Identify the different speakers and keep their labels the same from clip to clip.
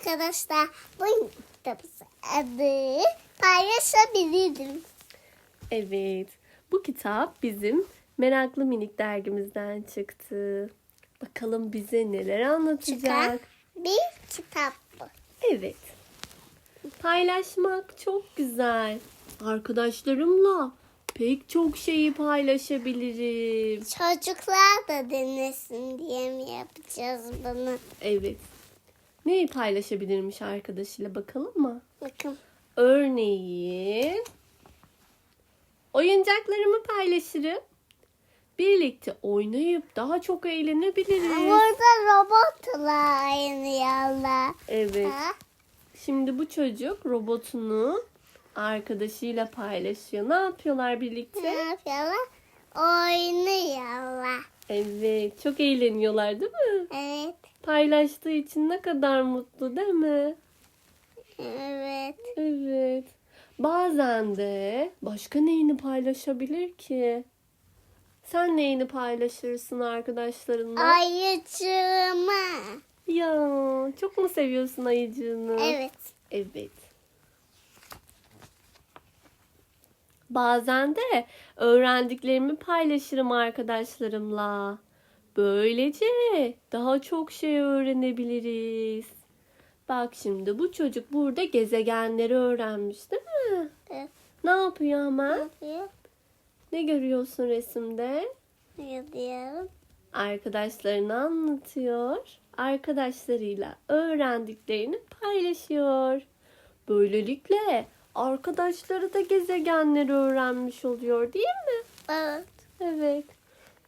Speaker 1: arkadaşlar bu adı paylaşabilirim.
Speaker 2: Evet. Bu kitap bizim Meraklı Minik dergimizden çıktı. Bakalım bize neler anlatacak.
Speaker 1: Çıkan bir kitap bu.
Speaker 2: Evet. Paylaşmak çok güzel. Arkadaşlarımla pek çok şeyi paylaşabilirim.
Speaker 1: Çocuklar da denesin diye mi yapacağız bunu?
Speaker 2: Evet. Neyi paylaşabilirmiş arkadaşıyla bakalım mı?
Speaker 1: Bakın.
Speaker 2: Örneğin oyuncaklarımı paylaşırım. Birlikte oynayıp daha çok eğlenebiliriz.
Speaker 1: Burada robotlar oynuyorlar.
Speaker 2: Evet.
Speaker 1: Ha?
Speaker 2: Şimdi bu çocuk robotunu arkadaşıyla paylaşıyor. Ne yapıyorlar
Speaker 1: Ne
Speaker 2: birlikte?
Speaker 1: yapıyorlar? Oynuyorlar.
Speaker 2: Evet, çok eğleniyorlar değil mi?
Speaker 1: Evet.
Speaker 2: Paylaştığı için ne kadar mutlu değil mi?
Speaker 1: Evet.
Speaker 2: Evet. Bazen de başka neyini paylaşabilir ki? Sen neyini paylaşırsın arkadaşlarınla?
Speaker 1: Ayıcığımı.
Speaker 2: Ya, çok mu seviyorsun ayıcığını?
Speaker 1: Evet.
Speaker 2: Evet. Bazen de öğrendiklerimi paylaşırım arkadaşlarımla. Böylece daha çok şey öğrenebiliriz. Bak şimdi bu çocuk burada gezegenleri öğrenmiş değil mi?
Speaker 1: Evet.
Speaker 2: Ne yapıyor
Speaker 1: Ne
Speaker 2: ama?
Speaker 1: yapıyor?
Speaker 2: Ne görüyorsun resimde?
Speaker 1: Ne diyorum?
Speaker 2: Arkadaşlarını anlatıyor. Arkadaşlarıyla öğrendiklerini paylaşıyor. Böylelikle arkadaşları da gezegenleri öğrenmiş oluyor değil mi?
Speaker 1: Evet.
Speaker 2: Evet.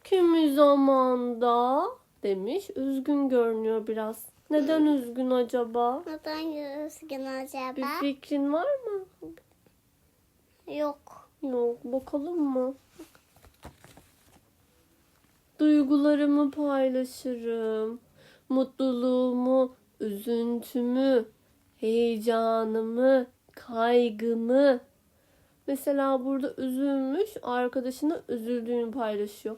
Speaker 2: Kimi zamanda demiş. Üzgün görünüyor biraz. Neden üzgün acaba?
Speaker 1: Neden üzgün
Speaker 2: Bir
Speaker 1: acaba?
Speaker 2: fikrin var mı?
Speaker 1: Yok.
Speaker 2: Yok. Bakalım mı? Duygularımı paylaşırım. Mutluluğumu, üzüntümü, heyecanımı, kaygımı. Mesela burada üzülmüş, arkadaşına üzüldüğünü paylaşıyor.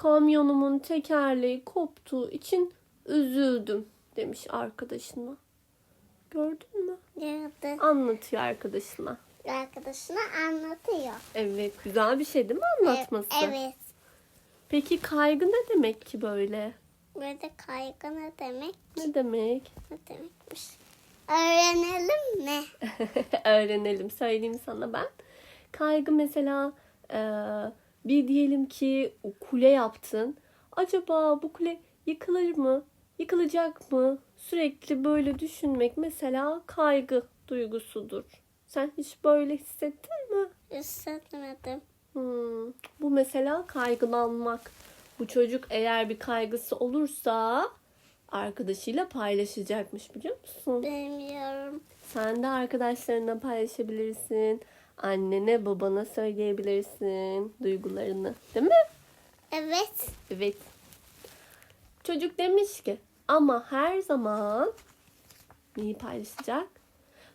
Speaker 2: Kamyonumun tekerleği koptuğu için üzüldüm demiş arkadaşına. Gördün mü?
Speaker 1: Gördü.
Speaker 2: Anlatıyor arkadaşına.
Speaker 1: Arkadaşına anlatıyor.
Speaker 2: Evet, güzel bir şey değil mi anlatması?
Speaker 1: E- Evet.
Speaker 2: Peki kaygı ne demek ki böyle?
Speaker 1: Burada kaygı ne demek?
Speaker 2: Ne demek?
Speaker 1: Ne demekmiş? Öğrenelim mi?
Speaker 2: Öğrenelim. Söyleyeyim sana ben. Kaygı mesela e, bir diyelim ki kule yaptın. Acaba bu kule yıkılır mı? Yıkılacak mı? Sürekli böyle düşünmek mesela kaygı duygusudur. Sen hiç böyle hissettin mi?
Speaker 1: Hissetmedim.
Speaker 2: Hmm, bu mesela kaygılanmak. Bu çocuk eğer bir kaygısı olursa arkadaşıyla paylaşacakmış biliyor musun?
Speaker 1: Bilmiyorum.
Speaker 2: Sen de arkadaşlarına paylaşabilirsin. Annene, babana söyleyebilirsin duygularını. Değil mi?
Speaker 1: Evet.
Speaker 2: Evet. Çocuk demiş ki ama her zaman neyi paylaşacak?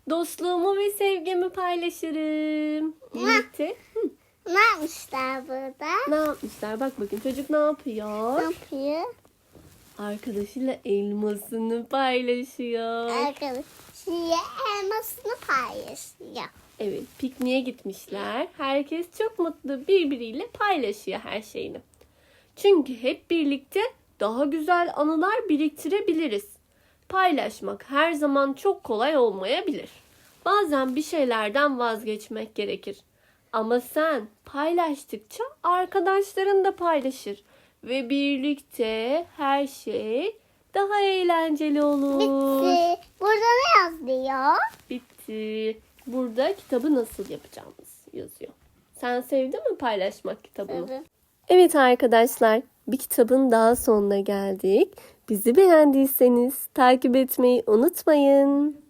Speaker 2: Dostluğumu ve sevgimi paylaşırım. Hı,
Speaker 1: Ne yapmışlar burada?
Speaker 2: ne yapmışlar? Bak bakın çocuk ne
Speaker 1: Ne
Speaker 2: yapıyor?
Speaker 1: yapıyor?
Speaker 2: Arkadaşıyla elmasını paylaşıyor.
Speaker 1: Arkadaşıyla elmasını paylaşıyor.
Speaker 2: Evet, pikniğe gitmişler. Herkes çok mutlu birbiriyle paylaşıyor her şeyini. Çünkü hep birlikte daha güzel anılar biriktirebiliriz. Paylaşmak her zaman çok kolay olmayabilir. Bazen bir şeylerden vazgeçmek gerekir. Ama sen paylaştıkça arkadaşların da paylaşır ve birlikte her şey daha eğlenceli olur.
Speaker 1: Bitti. Burada ne yazıyor?
Speaker 2: Bitti. Burada kitabı nasıl yapacağımız yazıyor. Sen sevdin mi paylaşmak kitabını?
Speaker 1: Evet.
Speaker 2: Evet arkadaşlar, bir kitabın daha sonuna geldik. Bizi beğendiyseniz takip etmeyi unutmayın.